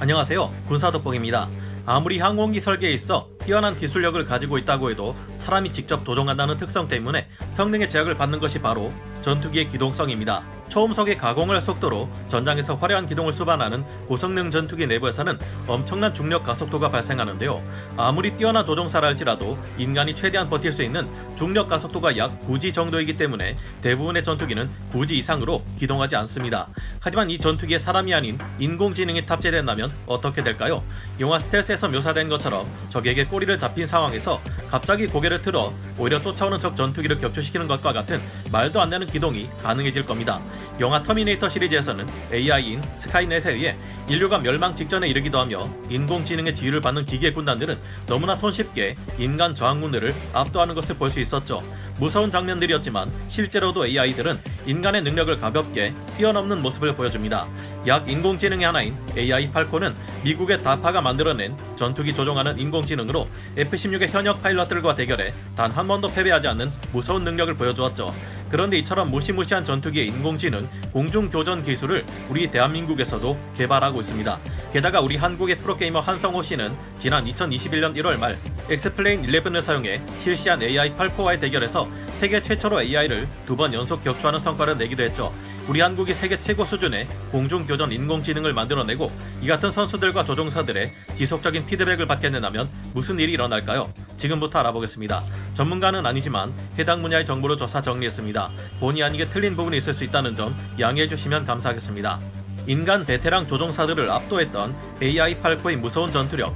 안녕하세요. 군사돋보기입니다. 아무리 항공기 설계에 있어 뛰어난 기술력을 가지고 있다고 해도 사람이 직접 조종한다는 특성 때문에 성능의 제약을 받는 것이 바로 전투기의 기동성입니다. 초음속의 가공을 속도로 전장에서 화려한 기동을 수반하는 고성능 전투기 내부에서는 엄청난 중력 가속도가 발생하는데요. 아무리 뛰어난 조종사라 할지라도 인간이 최대한 버틸 수 있는 중력 가속도가 약 9G 정도이기 때문에 대부분의 전투기는 9G 이상으로 기동하지 않습니다. 하지만 이 전투기에 사람이 아닌 인공지능이 탑재된다면 어떻게 될까요? 영화 스텔스에서 묘사된 것처럼 적에게 꼬리를 잡힌 상황에서 갑자기 고개를 틀어 오히려 쫓아오는 적 전투기를 격추시키는 것과 같은 말도 안 되는 기동이 가능해질 겁니다. 영화 터미네이터 시리즈에서는 AI인 스카이넷에 의해 인류가 멸망 직전에 이르기도 하며 인공지능의 지휘를 받는 기계 군단들은 너무나 손쉽게 인간 저항군들을 압도하는 것을 볼 수 있었죠. 무서운 장면들이었지만 실제로도 AI들은 인간의 능력을 가볍게 뛰어넘는 모습을 보여줍니다. 약 인공지능의 하나인 AI 팔콘은 미국의 다파가 만들어낸 전투기 조종하는 인공지능으로 F-16의 현역 파일럿들과 대결해 단 한 번도 패배하지 않는 무서운 능력을 보여주었죠. 그런데 이처럼 무시무시한 전투기의 인공지능 공중교전 기술을 우리 대한민국에서도 개발하고 있습니다. 게다가 우리 한국의 프로게이머 한성호 씨는 지난 2021년 1월 말 엑스플레인 11을 사용해 실시한 AI 8코어와의 대결에서 세계 최초로 AI를 두 번 연속 격추하는 성과를 내기도 했죠. 우리 한국이 세계 최고 수준의 공중교전 인공지능을 만들어내고 이 같은 선수들과 조종사들의 지속적인 피드백을 받게 된다면 무슨 일이 일어날까요? 지금부터 알아보겠습니다. 전문가는 아니지만 해당 분야의 정보를 조사 정리했습니다. 본의 아니게 틀린 부분이 있을 수 있다는 점 양해해 주시면 감사하겠습니다. 인간 베테랑 조종사들을 압도했던 AI-8코의 무서운 전투력,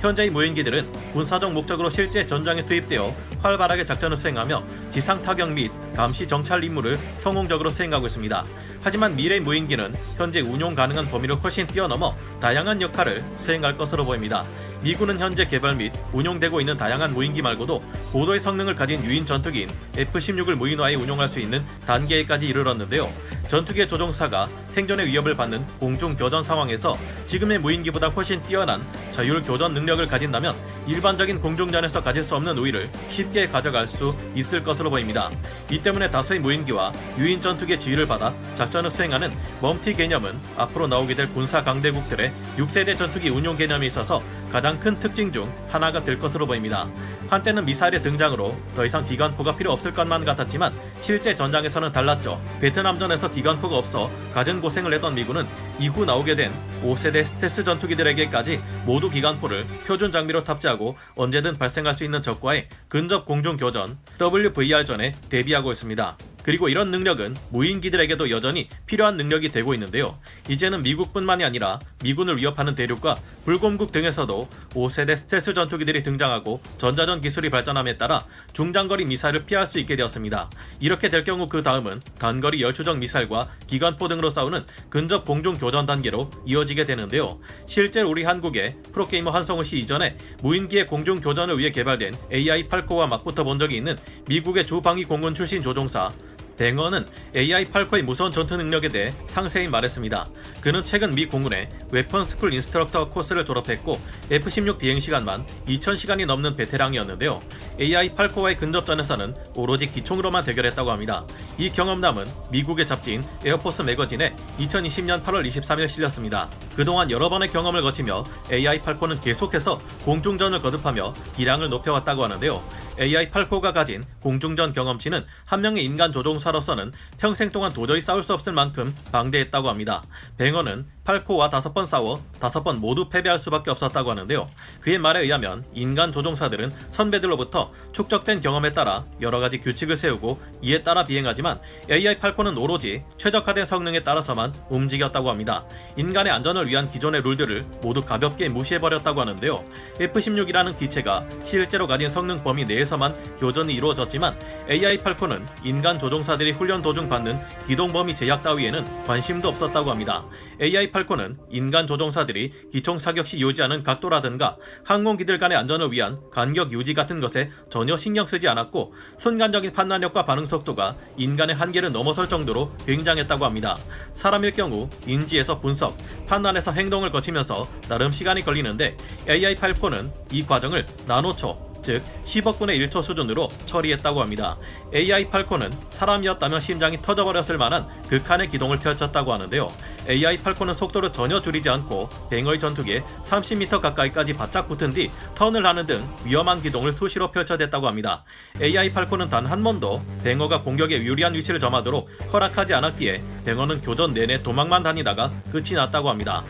현재의 무인기들은 군사적 목적으로 실제 전장에 투입되어 활발하게 작전을 수행하며 지상 타격 및 감시 정찰 임무를 성공적으로 수행하고 있습니다. 하지만 미래 무인기는 현재 운용 가능한 범위를 훨씬 뛰어넘어 다양한 역할을 수행할 것으로 보입니다. 미군은 현재 개발 및 운용되고 있는 다양한 무인기 말고도 고도의 성능을 가진 유인 전투기인 F-16을 무인화해 운용할 수 있는 단계에까지 이르렀는데요. 전투기의 조종사가 생존의 위협을 받는 공중 교전 상황에서 지금의 무인기보다 훨씬 뛰어난 자율 교전 능력을 가진다면 일반적인 공중전에서 가질 수 없는 우위를 쉽게 가져갈 수 있을 것으로 보입니다. 이 때문에 다수의 무인기와 유인 전투기의 지휘를 받아 작전을 수행하는 멈티 개념은 앞으로 나오게 될 군사 강대국들의 6세대 전투기 운용 개념에 있어서 가장 큰 특징 중 하나가 될 것으로 보입니다. 한때는 미사일의 등장으로 더 이상 기관포가 필요 없을 것만 같았지만 실제 전장에서는 달랐죠. 베트남전에서 기관포가 없어 갖은 고생을 했던 미군은 이후 나오게 된 5세대 스텔스 전투기들에게까지 모두 기관포를 표준 장비로 탑재하고 언제든 발생할 수 있는 적과의 근접 공중 교전 WVR전에 대비하고 있습니다. 그리고 이런 능력은 무인기들에게도 여전히 필요한 능력이 되고 있는데요. 이제는 미국뿐만이 아니라 미군을 위협하는 대륙과 불곰국 등에서도 5세대 스텔스 전투기들이 등장하고 전자전 기술이 발전함에 따라 중장거리 미사일을 피할 수 있게 되었습니다. 이렇게 될 경우 그 다음은 단거리 열추적 미사일과 기관포 등으로 싸우는 근접 공중 교전 단계로 이어지게 되는데요. 실제 우리 한국의 프로게이머 한성우 씨 이전에 무인기의 공중 교전을 위해 개발된 AI-8코와 맞붙어 본 적이 있는 미국의 주방위 공군 출신 조종사 뱅어는 AI-8코의 무서운 전투 능력에 대해 상세히 말했습니다. 그는 최근 미 공군의 웨펀 스쿨 인스트럭터 코스를 졸업했고 F-16 비행 시간만 2,000시간이 넘는 베테랑이었는데요. AI-8코와의 근접전에서는 오로지 기총으로만 대결했다고 합니다. 이 경험담은 미국의 잡지인 에어포스 매거진에 2020년 8월 23일 실렸습니다. 그동안 여러 번의 경험을 거치며 AI-8코는 계속해서 공중전을 거듭하며 기량을 높여왔다고 하는데요. AI-8코가 가진 공중전 경험치는 한 명의 인간 조종사로서는 평생 동안 도저히 싸울 수 없을 만큼 방대했다고 합니다. 뱅어는 8코와 5번 싸워 5번 모두 패배할 수밖에 없었다고 하는데요. 그의 말에 의하면 인간 조종사들은 선배들로부터 축적된 경험에 따라 여러 가지 규칙을 세우고 이에 따라 비행하지만 AI 8코는 오로지 최적화된 성능에 따라서만 움직였다고 합니다. 인간의 안전을 위한 기존의 룰들을 모두 가볍게 무시해버렸다고 하는데요. F-16이라는 기체가 실제로 가진 성능 범위 내에서만 교전이 이루어졌지만 AI 8코는 인간 조종사들이 훈련 도중 받는 기동 범위 제약 따위에는 관심도 없었다고 합니다. AI F-18은 인간 조종사들이 기총 사격 시 유지하는 각도라든가 항공기들 간의 안전을 위한 간격 유지 같은 것에 전혀 신경 쓰지 않았고 순간적인 판단력과 반응 속도가 인간의 한계를 넘어설 정도로 굉장했다고 합니다. 사람일 경우 인지에서 분석, 판단에서 행동을 거치면서 나름 시간이 걸리는데 AI-8폰은 이 과정을 나노초, 즉 10억분의 1초 수준으로 처리했다고 합니다. AI 팔콘은 사람이었다면 심장이 터져버렸을 만한 극한의 기동을 펼쳤다고 하는데요. AI 팔콘은 속도를 전혀 줄이지 않고 뱅어의 전투기에 30m 가까이까지 바짝 붙은 뒤 턴을 하는 등 위험한 기동을 수시로 펼쳐댔다고 합니다. AI 팔콘은 단 한 번도 뱅어가 공격에 유리한 위치를 점하도록 허락하지 않았기에 뱅어는 교전 내내 도망만 다니다가 끝이 났다고 합니다.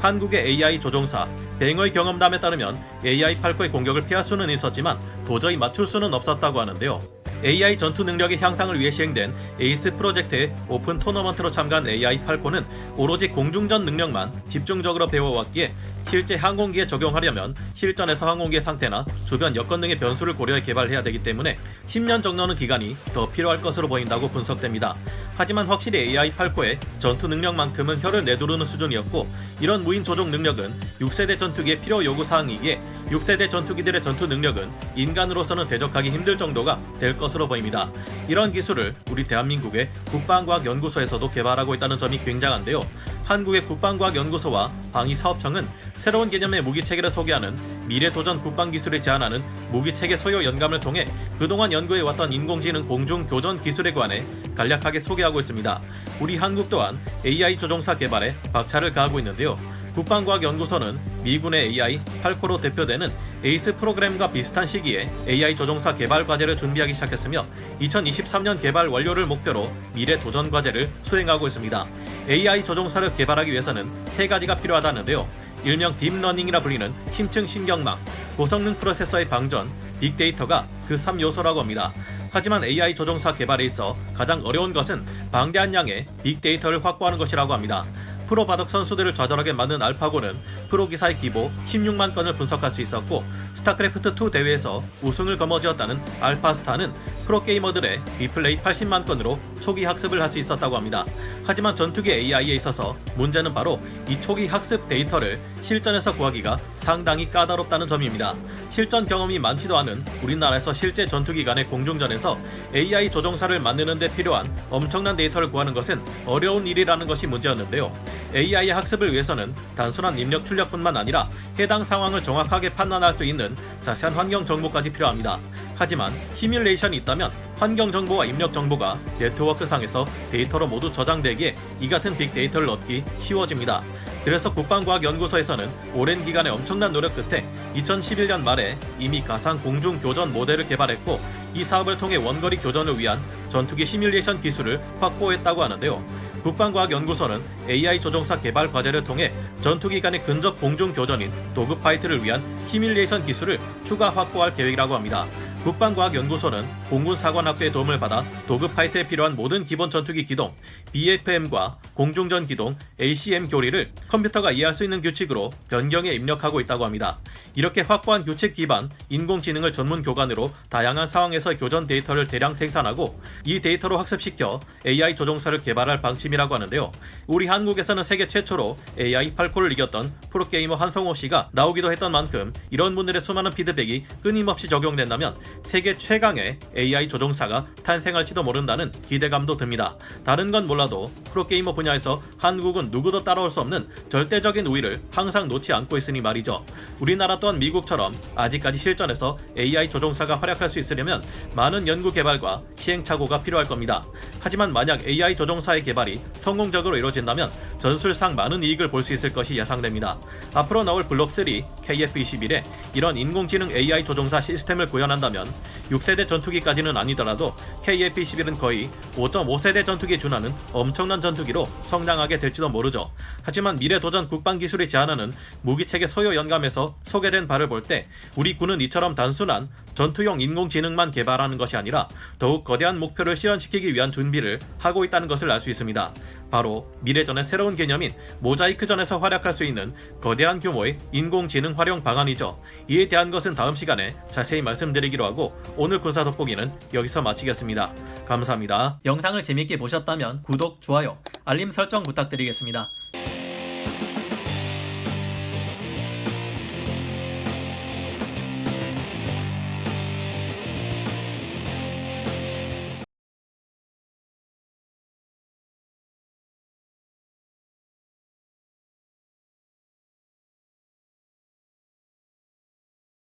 한국의 AI 조종사 뱅어의 경험담에 따르면 AI 팔코의 공격을 피할 수는 있었지만 도저히 맞출 수는 없었다고 하는데요. AI 전투 능력의 향상을 위해 시행된 에이스 프로젝트의 오픈 토너먼트로 참가한 AI 팔코는 오로지 공중전 능력만 집중적으로 배워왔기에 실제 항공기에 적용하려면 실전에서 항공기의 상태나 주변 여건 등의 변수를 고려해 개발해야 되기 때문에 10년 정도는 기간이 더 필요할 것으로 보인다고 분석됩니다. 하지만 확실히 AI 팔코의 전투 능력만큼은 혀를 내두르는 수준이었고 이런 무인 조종 능력은 6세대 전투기의 필요 요구 사항이기에 6세대 전투기들의 전투 능력은 인간으로서는 대적하기 힘들 정도가 될 것으로 보입니다. 이런 기술을 우리 대한민국의 국방과학연구소에서도 개발하고 있다는 점이 굉장한데요. 한국의 국방과학연구소와 방위사업청은 새로운 개념의 무기체계를 소개하는 미래도전 국방기술을 제안하는 무기체계 소요 연감을 통해 그동안 연구해왔던 인공지능 공중교전 기술에 관해 간략하게 소개하고 있습니다. 우리 한국 또한 AI 조종사 개발에 박차를 가하고 있는데요. 국방과학연구소는 미군의 AI 팔코로 대표되는 에이스 프로그램과 비슷한 시기에 AI 조종사 개발 과제를 준비하기 시작했으며 2023년 개발 완료를 목표로 미래 도전 과제를 수행하고 있습니다. AI 조종사를 개발하기 위해서는 세 가지가 필요하다는데요. 일명 딥러닝이라 불리는 심층 신경망, 고성능 프로세서의 방전, 빅데이터가 그 3요소라고 합니다. 하지만 AI 조종사 개발에 있어 가장 어려운 것은 방대한 양의 빅데이터를 확보하는 것이라고 합니다. 프로 바둑 선수들을 좌절하게 만든 알파고는 프로 기사의 기보 16만 건을 분석할 수 있었고 스타크래프트 2 대회에서 우승을 거머쥐었다는 알파스타는 프로게이머들의 리플레이 80만 건으로 초기 학습을 할 수 있었다고 합니다. 하지만 전투기 AI에 있어서 문제는 바로 이 초기 학습 데이터를 실전에서 구하기가 상당히 까다롭다는 점입니다. 실전 경험이 많지도 않은 우리나라에서 실제 전투기 간의 공중전에서 AI 조종사를 만드는 데 필요한 엄청난 데이터를 구하는 것은 어려운 일이라는 것이 문제였는데요. AI의 학습을 위해서는 단순한 입력 출력뿐만 아니라 해당 상황을 정확하게 판단할 수 있는 자세한 환경 정보까지 필요합니다. 하지만 시뮬레이션이 있다면 환경 정보와 입력 정보가 네트워크상에서 데이터로 모두 저장되기에 이 같은 빅데이터를 얻기 쉬워집니다. 그래서 국방과학연구소에서는 오랜 기간의 엄청난 노력 끝에 2011년 말에 이미 가상 공중 교전 모델을 개발했고 이 사업을 통해 원거리 교전을 위한 전투기 시뮬레이션 기술을 확보했다고 하는데요. 국방과학연구소는 AI 조종사 개발 과제를 통해 전투기 간의 근접 공중 교전인 도그 파이트를 위한 시뮬레이션 기술을 추가 확보할 계획이라고 합니다. 국방과학연구소는 공군사관학교의 도움을 받아 도그파이트에 필요한 모든 기본 전투기 기동, BFM과 공중전 기동, ACM 교리를 컴퓨터가 이해할 수 있는 규칙으로 변경해 입력하고 있다고 합니다. 이렇게 확보한 규칙 기반 인공지능을 전문 교관으로 다양한 상황에서 교전 데이터를 대량 생산하고 이 데이터로 학습시켜 AI 조종사를 개발할 방침이라고 하는데요. 우리 한국에서는 세계 최초로 AI 팔코를 이겼던 프로게이머 한성호 씨가 나오기도 했던 만큼 이런 분들의 수많은 피드백이 끊임없이 적용된다면 세계 최강의 AI 조종사가 탄생할지도 모른다는 기대감도 듭니다. 다른 건 몰라도 프로게이머 분야에서 한국은 누구도 따라올 수 없는 절대적인 우위를 항상 놓지 않고 있으니 말이죠. 우리나라 또한 미국처럼 아직까지 실전에서 AI 조종사가 활약할 수 있으려면 많은 연구 개발과 시행착오가 필요할 겁니다. 하지만 만약 AI 조종사의 개발이 성공적으로 이루어진다면 전술상 많은 이익을 볼 수 있을 것이 예상됩니다. 앞으로 나올 블록3 KF-21에 이런 인공지능 AI 조종사 시스템을 구현한다면 6세대 전투기까지는 아니더라도 KF-21은 거의 5.5세대 전투기에 준하는 엄청난 전투기로 성장하게 될지도 모르죠. 하지만 미래도전 국방기술이 제안하는 무기체계 소요 연감에서 소개된 바를 볼 때 우리 군은 이처럼 단순한 전투용 인공지능만 개발하는 것이 아니라 더욱 거대한 목표를 실현시키기 위한 준비를 하고 있다는 것을 알 수 있습니다. 바로 미래전의 새로운 개념인 모자이크전에서 활약할 수 있는 거대한 규모의 인공지능 활용 방안이죠. 이에 대한 것은 다음 시간에 자세히 말씀드리기로 하고 오늘 군사 돋보기는 여기서 마치겠습니다. 감사합니다. 영상을 재밌게 보셨다면 구독, 좋아요, 알림 설정 부탁드리겠습니다.